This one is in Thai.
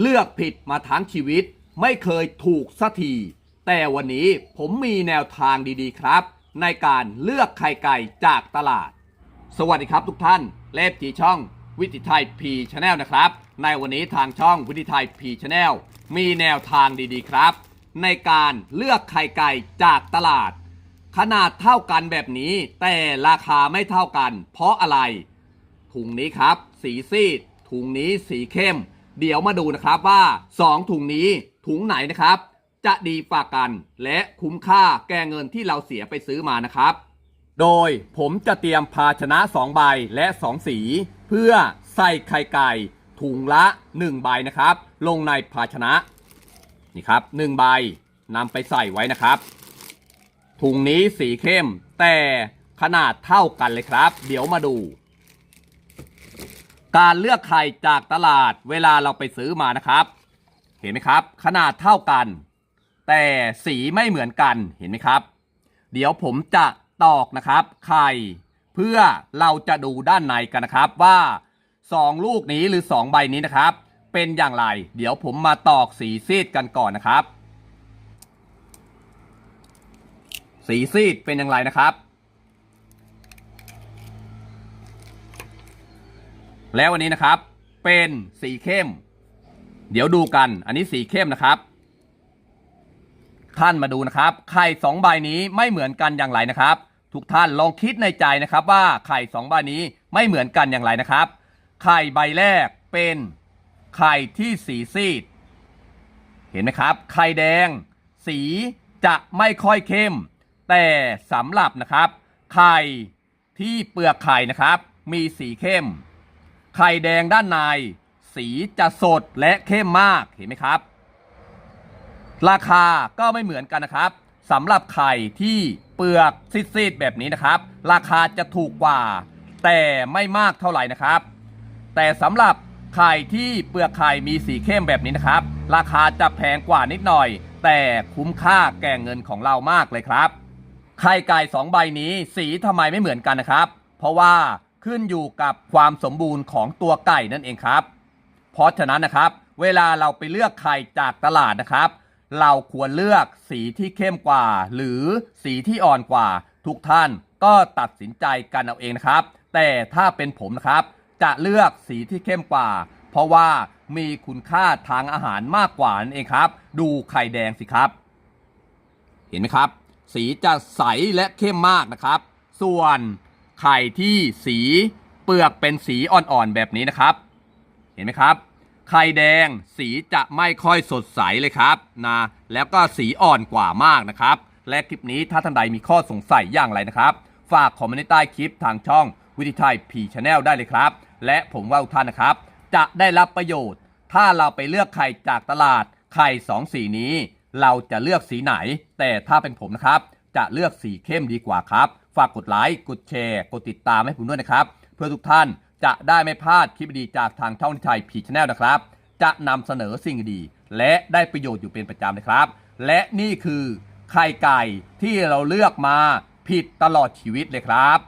เลือกผิดมาทั้งชีวิต ไม่เคยถูกสักที แต่วันนี้ผมมีแนวทางดีๆครับ ในการเลือกไข่ไก่จากตลาด สวัสดีครับทุกท่าน เล็บจีช่องวิถีไทยพีชาแนลนะครับ ในวันนี้ทางช่องวิถีไทยพีชาแนลมีแนวทางดีๆครับ ในการเลือกไข่ไก่จากตลาด ขนาดเท่ากันแบบนี้ แต่ราคาไม่เท่ากัน เพราะอะไร ถุงนี้ครับ สีซีดถุงนี้สีเข้ม เดี๋ยวมาดูนะครับว่า 2 ถุงนี้ถุงไหนนะครับ จะดีฝากกัน และคุ้มค่าแก่เงินที่เราเสียไปซื้อมานะครับ โดยผมจะเตรียมภาชนะ 2 ใบและ 2 สี เพื่อใส่ไข่ไก่ถุงละ 1 ใบนะครับ ลงในภาชนะนี่ครับ1ใบนำไปใส่ไว้นะครับ ถุงนี้สีเข้มแต่ขนาดเท่ากันเลยครับ เดี๋ยวมาดู การเลือกไข่จากตลาดเวลาเราไปซื้อมานะครับ เห็นไหมครับ ขนาดเท่ากัน แต่สีไม่เหมือนกันเห็นไหมครับ เดี๋ยวผมจะตอกนะครับ ไข่เพื่อเราจะดูด้านในกันนะครับว่า 2 ลูกนี้หรือ 2 ใบนี้นะครับ เป็นอย่างไร เดี๋ยวผมมาตอกสีซีดกันก่อนนะครับ สีซีดเป็นอย่างไรนะครับ แล้ววันนี้นะครับ เป็นสีเข้ม เดี๋ยวดูกัน อันนี้สีเข้มนะครับ ท่านมาดูนะครับไข่สองใบนี้ไม่เหมือนกันอย่างไรนะครับ ทุกท่านลองคิดในใจนะครับ ว่าไข่สองใบนี้ไม่เหมือนกันอย่างไรนะครับ ไข่ใบแรกเป็นไข่ที่สีซีด เห็นไหมครับ ไข่แดง สีจะไม่ค่อยเข้ม แต่สำหรับนะครับ ไข่ที่เปลือกไข่นะครับ มีสีเข้ม ไข่แดงด้านใน สีจะสดและเข้มมากเห็นไหมครับ ราคาก็ไม่เหมือนกันนะครับสำหรับไข่ที่เปลือกซีดๆแบบนี้นะครับ ราคาจะถูกกว่า แต่ไม่มากเท่าไหร่นะครับ แต่สำหรับไข่ที่เปลือกไข่มีสีเข้มแบบนี้นะครับ ราคาจะแพงกว่านิดหน่อย แต่คุ้มค่าแก่เงินของเรามากเลยครับไข่ไก่สองใบนี้สีทำไมไม่เหมือนกันนะครับ เพราะว่า ขึ้นอยู่กับความสมบูรณ์ของตัวไก่นั่นเองครับ เพราะฉะนั้นนะครับ เวลาเราไปเลือกไข่จากตลาดนะครับ เราควรเลือกสีที่เข้มกว่า หรือสีที่อ่อนกว่า ทุกท่านก็ตัดสินใจกันเอาเองนะครับ แต่ถ้าเป็นผมนะครับ จะเลือกสีที่เข้มกว่า เพราะว่ามีคุณค่าทางอาหารมากกว่านั่นเองครับ ดูไข่แดงสิครับ เห็นไหมครับ สีจะใสและเข้มมากนะครับ ส่วน ไข่ที่สีเปลือกเป็นสีอ่อนๆแบบนี้นะครับ เห็นไหมครับ ไข่แดงสีจะไม่ค่อยสดใสเลยครับนะแล้วก็สีอ่อนกว่ามากนะครับ และคลิปนี้ถ้าท่านใดมีข้อสงสัยอย่างไรนะครับ ฝากคอมเมนต์ใต้คลิปทางช่องวิธีไทยพีชแนลได้เลยครับ และผมว่าท่านนะครับ จะได้รับประโยชน์ ถ้าเราไปเลือกไข่จากตลาดไข่สองสีนี้ เราจะเลือกสีไหน แต่ถ้าเป็นผมนะครับ จะเลือกสีเข้มดีกว่าครับ ฝากกดไลค์กดแชร์กดติดตามให้ผมด้วยนะครับ เพื่อทุกท่านจะได้ไม่พลาดคลิปดีจากทางช่องนิชัยพีชแนลนะครับ จะนำเสนอสิ่งดีและได้ประโยชน์อยู่เป็นประจำนะครับ และนี่คือไข่ไก่ที่เราเลือกมาผิดตลอดชีวิตเลยครับ